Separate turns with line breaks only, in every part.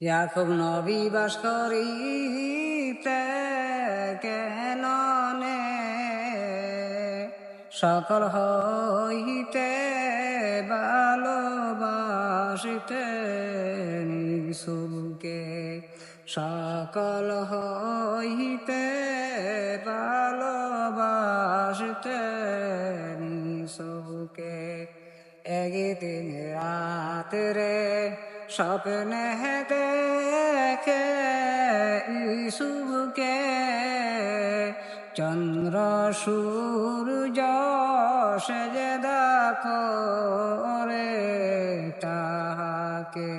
ইয়াকুব নবী বাস করিতে কেন নে সকল হইতে ভালোবাসিতে নিশুকে সকল হইতে ভালোবাসিতে নিশুকে একদিন রাত্রে স্বপ্নে দেখে ইসুকে চন্দ্র সূর্য সেজে দেখো রে তাহাকে।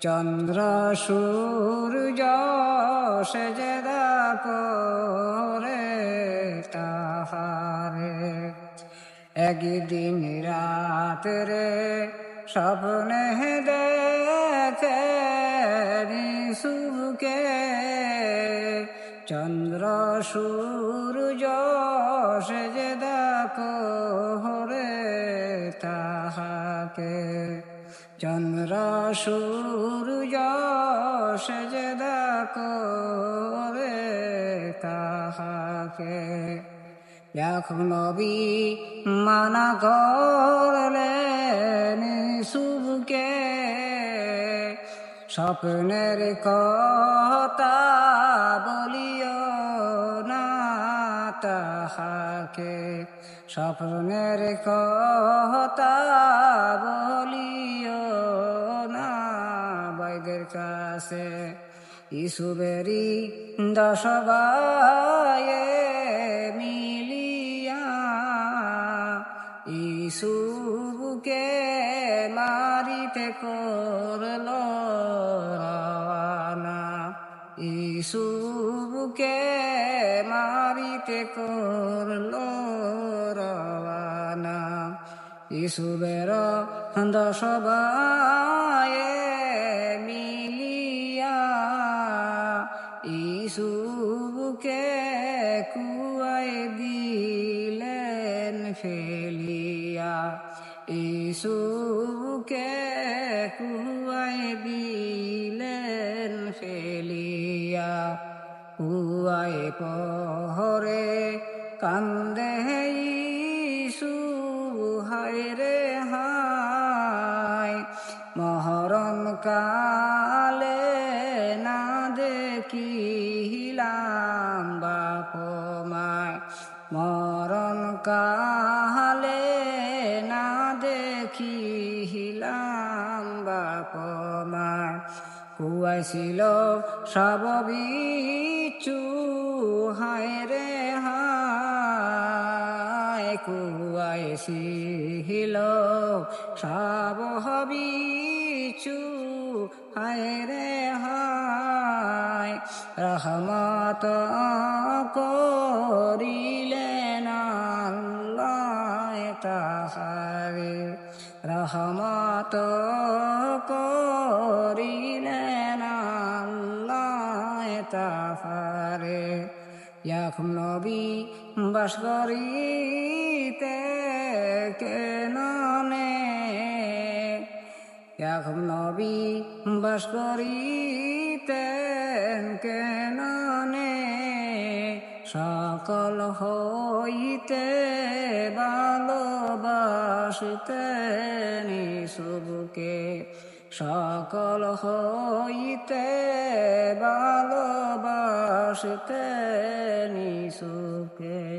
চন্দ্র সূর্য সেজে দেখো রে তাহারে। একদিন রাত্রে স্বপ্নে দেখে সুখে চন্দ্র, সূর্য, সেজে দেখো হরে তাহাকে। চন্দ্র, সূর্য, সেজে দেখো রে তাহাকে। এখন নবী মানা করলেন স্বপ্নের কথা বলিও না তাহাকে। স্বপ্নের কথা বলিও না বৈদের কাছে। ইসুবেরি দশবায়ে মিলিয়া ইসুকে মারিতে করল রওয়ানা। ইসুকে মারিতে করল রওয়ানা। ইসুবের দশবায়ে মিলিয়া ইসুকে কুয়াই দিলেন ফেলিয়া। ইসুকে কুয়াই দিলেন ফেলিয়া কুয়াই পহরে কান্দে ইসু, হায় রে হায়। মহরম কালে না দেখিলাম বাপ মায় মরণ কালে মায় কুয়াইছিল। সব বিচু হায় রে হায়, কুয়াইছিল। সব হবিচু হায় রে হায়, রহমত করিলেন আল্লাহ তাহারে। রহমত করিলেন আল্লাহ তাহারে। এখন নবী, বাস করিতে কেন নে? এখন নবী, বাস করিতেন কেন নে? সকল হইতে ভালোবাসতেন শুভকে সকল হইতে ভালোবাসতেন সুখে।